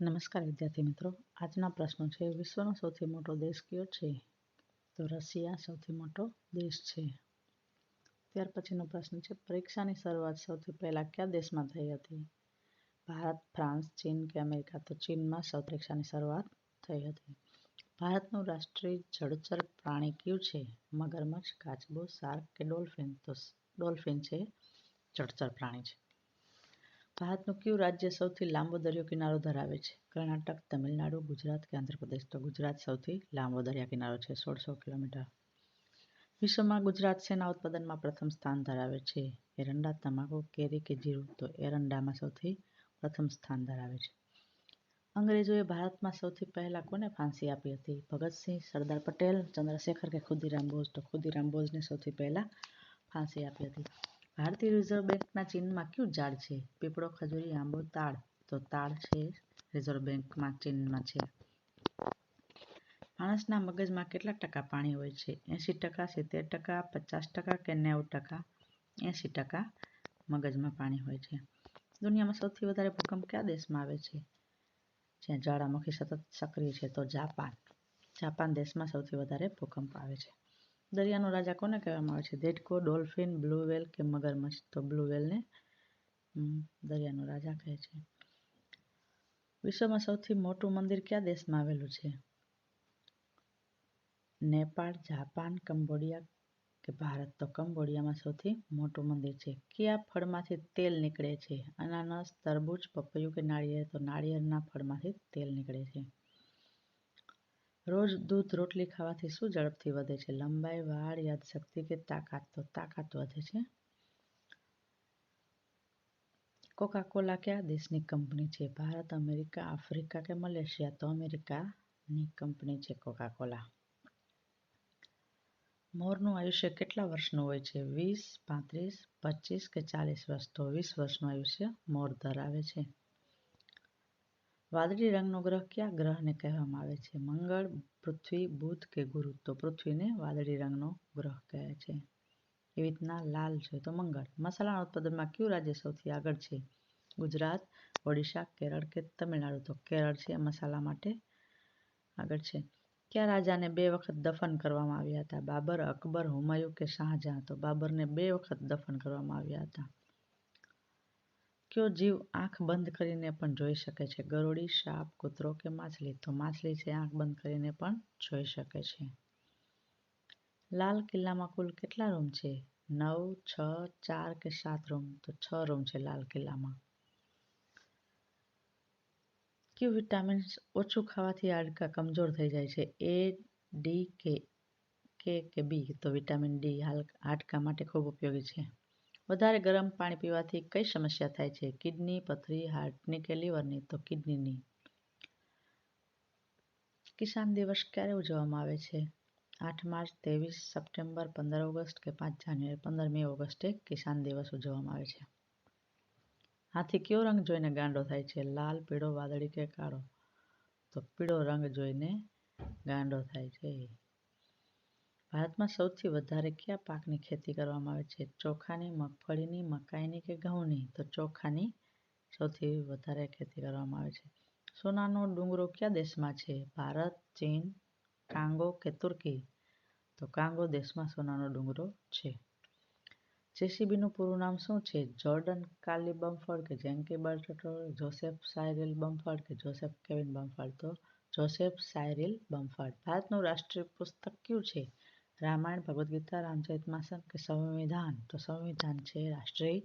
નમસ્કાર વિદ્યાર્થી મિત્રો. આજના પ્રશ્નો છે, વિશ્વનો સૌથી મોટો દેશ કયો છે? તો રશિયા સૌથી મોટો દેશ છે. ત્યાર પછીનો પ્રશ્ન છે, પરીક્ષાની શરૂઆત સૌથી પહેલાં કયા દેશમાં થઈ હતી? ભારત, ફ્રાન્સ, ચીન કે અમેરિકા? તો ચીનમાં સૌ પરીક્ષાની શરૂઆત થઈ હતી. ભારતનું રાષ્ટ્રીય જળચર પ્રાણી કયું છે? મગરમચ્છ, કાચબો, શાર્ક કે ડોલ્ફિન? તો ડોલ્ફિન છે જળચર પ્રાણી છે. ભારતનું કયું રાજ્ય સૌથી લાંબો દરિયો કિનારો ધરાવે છે. કર્ણાટક, તમિલનાડુ, ગુજરાત કે આંધ્રપ્રદેશ. તો ગુજરાત સૌથી લાંબો દરિયા કિનારો છે, સોળસો કિલોમીટર. વિશ્વમાં ગુજરાત શેના ઉત્પાદનમાં પ્રથમ સ્થાન ધરાવે છે. એરંડા, તમાકુ, કેરી કે જીરું તો એરંડામાં સૌથી પ્રથમ સ્થાન ધરાવે છે. અંગ્રેજોએ ભારતમાં સૌથી પહેલા કોને ફાંસી આપી હતી? ભગતસિંહ, સરદાર પટેલ, ચંદ્રશેખર કે ખુદીરામ બોઝ? તો ખુદીરામ બોઝને સૌથી પહેલા ફાંસી આપી હતી. ભારતીય રિઝર્વ બેંકના ચિહ્નમાં કયું ઝાડ છે? પીપળો, ખજૂરી, આંબો, તાળ. તો તાળ છે રિઝર્વ બેંકમાં ચિહ્નમાં છે. માણસના મગજમાં કેટલા ટકા પાણી હોય છે? એંશી ટકા, સિત્તેર ટકા, પચાસ ટકા કે નેવું ટકા? એંશી ટકા મગજમાં પાણી હોય છે. દુનિયામાં સૌથી વધારે ભૂકંપ કયા દેશમાં આવે છે? જ્યાં જ્વાળામુખી સતત સક્રિય છે તો જાપાન. જાપાન દેશમાં સૌથી વધારે ભૂકંપ આવે છે. દરિયાનો રાજા કોને કહેવામાં આવે છે? દેડકો, ડોલ્ફિન, બ્લુ વેલ કે મગરમચ્છ? તો બ્લુ વેલને દરિયાનો રાજા કહે છે. વિશ્વમાં સૌથી મોટું મંદિર કયા દેશમાં આવેલું છે? નેપાળ, જાપાન, કંબોડિયા કે ભારત? તો કંબોડિયામાં સૌથી મોટું મંદિર છે. કયા ફળમાંથી તેલ નીકળે છે? અનાનસ, તરબૂચ, પપૈયું કે નાળિયેર? તો નાળિયેરના ફળમાંથી તેલ નીકળે છે. રોજ દૂધ, રોટલી ખાવાથી શું ઝડપથી વધે છે? લંબાઈ, વાળ, યાદશક્તિ કે તાકાત? તો તાકાત વધે છે. કોકા કોલા કયા દેશની કંપની છે? ભારત, અમેરિકા, આફ્રિકા કે મલેશિયા? તો અમેરિકાની કંપની છે કોકા કોલા મોરનું આયુષ્ય કેટલા વર્ષનું હોય છે? વીસ, પાંત્રીસ, પચીસ કે ચાલીસ વર્ષ? તો વીસ વર્ષનું આયુષ્ય મોર ધરાવે છે. વાદળી રંગનો ગ્રહ કયા ગ્રહને કહેવામાં આવે છે? મંગળ, પૃથ્વી, બુધ કે ગુરુ? તો પૃથ્વીને વાદળી રંગનો ગ્રહ કહે છે. એવી રીતના લાલ છે તો મંગળ. મસાલાના ઉત્પાદનમાં કયું રાજ્ય સૌથી આગળ છે? ગુજરાત, ઓડિશા, કેરળ કે તમિલનાડુ? તો કેરળ છે મસાલા માટે આગળ છે. કયા રાજાને બે વખત દફન કરવામાં આવ્યા હતા? બાબર, અકબર, હુમાયુ કે શાહજહાં? તો બાબરને બે વખત દફન કરવામાં આવ્યા હતા. કયો જીવ આંખ બંધ કરીને પણ જોઈ શકે છે. ગરોળી, સાપ, કૂતરો કે માછલી તો માછલી છે, આંખ બંધ કરીને પણ જોઈ શકે છે. લાલ કિલ્લામાં કુલ કેટલા રૂમ છે? નવ, છ, ચાર કે સાત રૂમ? તો છ રૂમ છે લાલ કિલ્લામાં. કયું વિટામિન્સ ઓછું ખાવાથી હાડકાં કમજોર થઈ જાય છે? એ, ડી કે કે કે બી? તો વિટામિન ડી હાડકા માટે ખૂબ ઉપયોગી છે. વધારે ગરમ પાણી પીવાથી કઈ સમસ્યા થાય છે? કિડની, પથરી હાર્ટની કે લીવરની તો કિડનીની કિસાન દિવસ ક્યારે ઉજવવામાં આવે છે? આઠ માર્ચ, ત્રેવીસ સપ્ટેમ્બર, પંદર ઓગસ્ટ કે પાંચ જાન્યુઆરી? પંદરમી ઓગસ્ટે કિસાન દિવસ ઉજવવામાં આવે છે. હાથી કયો રંગ જોઈને ગાંડો થાય છે? લાલ, પીળો, વાદળી કે કાળો? તો પીળો રંગ જોઈને ગાંડો થાય છે. ભારતમાં સૌથી વધારે કયા પાકની ખેતી કરવામાં આવે છે? ચોખાની, મગફળીની, મકાઈની કે ઘઉંની? તો ચોખાની સૌથી વધારે ખેતી કરવામાં આવે છે. સોનાનો ડુંગરો કયા દેશમાં છે? ભારત, ચીન, કાંગો કે તુર્કી? તો કાંગો દેશમાં સોનાનો ડુંગરો છે. જેસીબીનું પૂરું નામ શું છે? જોર્ડન કાલી બમ્ફર્ડ કે જેન્કી બર્ટટોર જોસેફ સાયરિલ બમ્ફર્ડ કે જોસેફ કેવિન બમ્ફર્ડ તો જોસેફ સાયરિલ બમ્ફર્ડ ભારતનું રાષ્ટ્રીય પુસ્તક કયું છે? રામાયણ, ભગવદ્ ગીતા રામચરિતમાસન કે સંવિધાન? તો સંવિધાન છે રાષ્ટ્રીય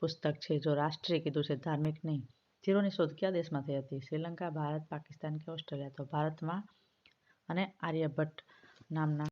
પુસ્તક છે, જો રાષ્ટ્રીય કીધું છે, ધાર્મિક નહીં. ઝીરોની શોધ કયા દેશમાં થઈ હતી? શ્રીલંકા, ભારત, પાકિસ્તાન કે ઓસ્ટ્રેલિયા? તો ભારતમાં અને આર્યભટ્ટ નામના